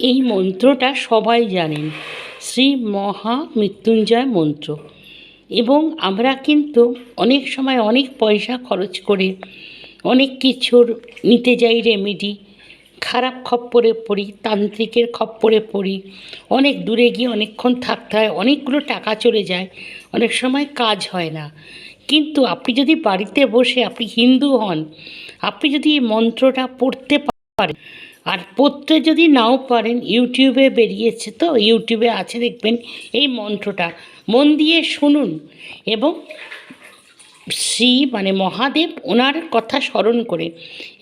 এই মন্ত্রটা সবাই জানেন। শ্রী মহা মৃত্যুঞ্জয় মন্ত্র। এবং আমরা কিন্তু অনেক সময় অনেক পয়সা খরচ করে অনেক কিছুর নিতে যাই রেমেডি খারাপ খপ্পরে পড়ি, তান্ত্রিকের খপ্পরে পড়ি। অনেক দূরে গিয়ে অনেকক্ষণ থাকতে হয়, অনেকগুলো টাকা চলে যায়, অনেক সময় কাজ হয় না। কিন্তু আপনি যদি বাড়িতে বসে আপনি হিন্দু হন, আপনি যদি এই মন্ত্রটা পড়তে পারেন আর পড়তে যদি নাও পারেন, ইউটিউবে বেরিয়েছে তো, ইউটিউবে আছে, দেখবেন এই মন্ত্রটা। মন দিয়ে শুনুন এবং শ্রী মানে মহাদেব ওনার কথা স্মরণ করে।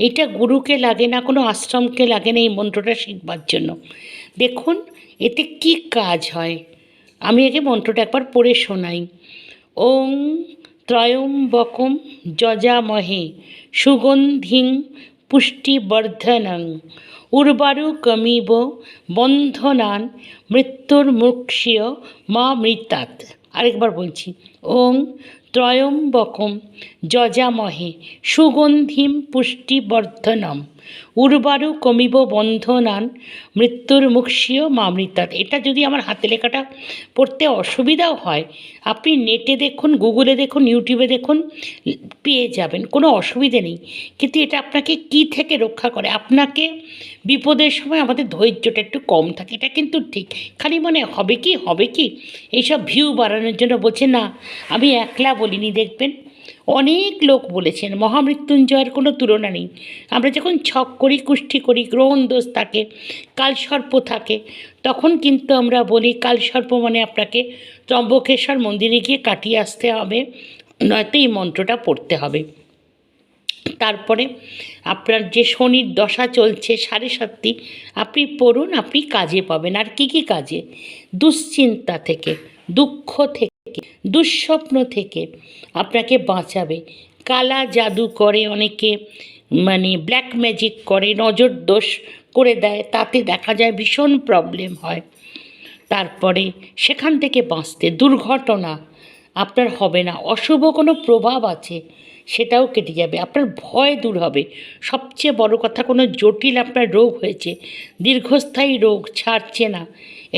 এটা গুরুকে লাগে না, কোনো আশ্রমকে লাগে না এই মন্ত্রটা শিখবার জন্য। দেখুন, এতে কি কাজ হয়? আমি আগে মন্ত্রটা একবার পড়ে শোনাই। ওং ত্রয়ম্বকম যজামহে, সুগন্ধিং পুষ্টিবর্ধনং। উর্বারুকমিব বন্ধনান মৃত্যুর মৃত্যুর্মুক্ষীয় মা মৃতাৎ। আরেকবার বলছি ওং ত্রয়ম্বকম যজামহে সুগন্ধিম পুষ্টিবর্ধনম। উর্বারু কমিব বন্ধনান, মৃত্যুর মুক্ষীয় মামৃতাৎ এটা যদি আমার হাতে লেখাটা পড়তে অসুবিধাও হয়, আপনি নেটে দেখুন, গুগলে দেখুন, ইউটিউবে দেখুন, পেয়ে যাবেন, কোনো অসুবিধে নেই। কিন্তু এটা আপনাকে কি থেকে রক্ষা করে? আপনাকে বিপদের সময় আমাদের ধৈর্যটা একটু কম থাকে, এটা কিন্তু ঠিক। খালি মনে হবে কি হবে কি? এইসব ভিউ বাড়ানোর জন্য বলছে, না, আমি একলা বলিনি, দেখবেন। অনেক লোক বলেছেন, মহামৃত্যুঞ্জয়ের কোনো তুলনা নেই। আমরা যখন ছক করি, কুষ্ঠি করি, গ্রহণ দোষ থাকে কালসর্প থাকে, তখন কিন্তু আমরা বলি কালসর্প মানে আপনাকে ত্রম্বকেশ্বর মন্দিরে গিয়ে কাটিয়ে আসতে হবে, নয়তো এই মন্ত্রটা পড়তে হবে। তারপরে আপনার যে শনির দশা চলছে সাড়ে সাতটি, আপনি পড়ুন, আপনি কাজে পাবেন। আর কি কি কাজে? দুশ্চিন্তা থেকে, দুঃখ থেকে, দুঃস্বপ্ন থেকে আপনাকে বাঁচাবে। কালা জাদু করে অনেকে মানে ব্ল্যাক ম্যাজিক করে, নজর দোষ করে দেয়, তাতে দেখা যায় ভীষণ প্রবলেম হয়। তারপরে সেখান থেকে বাঁচতে, দুর্ঘটনা আপনার হবে না, অশুভ কোনো প্রভাব আছে, সেটাও কেটে যাবে, আপনার ভয় দূর হবে। সবচেয়ে বড় কথা, কোনো জটিল আপনার রোগ হয়েছে, দীর্ঘস্থায়ী রোগ ছাড়ছে না।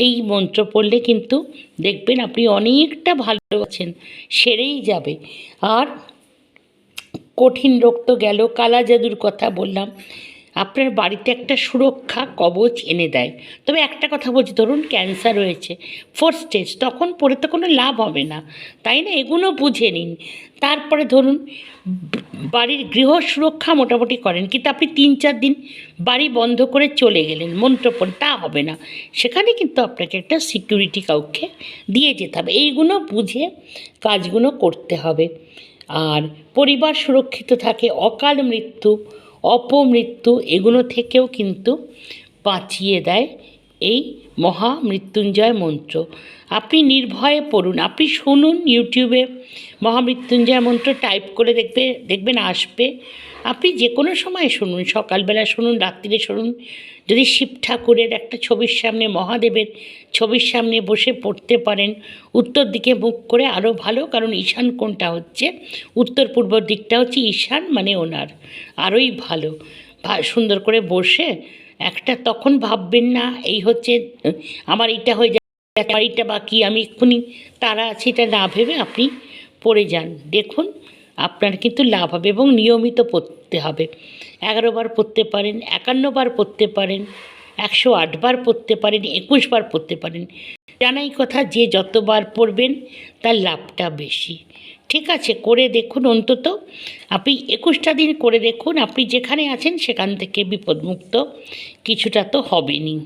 এই মন্ত্র পড়লে কিন্তু দেখবেন আপনি অনেকটা ভালো আছেন, সেরেই যাবে। আর কঠিন রোগ তো গেল, কালা জাদুর কথা বললাম আপনার বাড়িতে একটা সুরক্ষা কবচ এনে দেয়। তবে একটা কথা বলছি, ধরুন ক্যান্সার হয়েছে ফোর্থ স্টেজ তখন পড়ে তো কোনো লাভ হবে না। তাই না? এগুলো বুঝে নিন। তারপরে ধরুন, বাড়ির গৃহ সুরক্ষা মোটামুটি করেন, কিন্তু আপনি তিন চার দিন বাড়ি বন্ধ করে চলে গেলেন, মন্ত্র পড়ে, তা হবে না। সেখানে কিন্তু আপনাকে একটা সিকিউরিটি কাউকে দিয়ে যেতে হবে। এইগুলো বুঝে কাজগুলো করতে হবে। আর পরিবার সুরক্ষিত থাকে, অকাল মৃত্যু অপমৃত্যু এগুলো থেকেও কিন্তু বাঁচিয়ে দেয় এই মহা মৃত্যুঞ্জয় মন্ত্র। আপনি নির্ভয়ে পড়ুন। আপনি শুনুন ইউটিউবে। মহামৃত্যুঞ্জয় মন্ত্র টাইপ করে দেখবে, দেখবেন আসবে। আপনি যে কোনো সময় শুনুন। সকালবেলা শুনুন, রাত্রিরে শুনুন। যদি শিব ঠাকুরের একটা ছবির সামনে, মহাদেবের ছবির সামনে বসে পড়তে পারেন, উত্তর দিকে মুখ করে আরও ভালো। কারণ ঈশান কোনটা হচ্ছে? উত্তর পূর্ব দিকটা হচ্ছে ঈশান মানে ওনার। আরোই ভালো। সুন্দর করে বসে একটা তখন ভাববেন না, এই হচ্ছে, আমার এটা হয়ে যায় আমার এটা বাকি, আমি এক্ষুনি তারা আছে, এটা না ভেবে আপনি পড়ে যান। দেখুন, আপনার কিন্তু লাভ হবে এবং নিয়মিত পড়তে হবে। এগারো বার পড়তে পারেন, একান্ন বার পড়তে পারেন, একশো আটবার পড়তে পারেন, একুশ বার পড়তে পারেন। জানাই কথা, যে যতবার পড়বেন, তার লাভটা বেশি। ঠিক আছে, করে দেখুন অন্তত। আপনি একুশটা দিন করে দেখুন, আপনি যেখানে আছেন সেখান থেকে বিপদমুক্ত। কিছুটা তো হবেনই।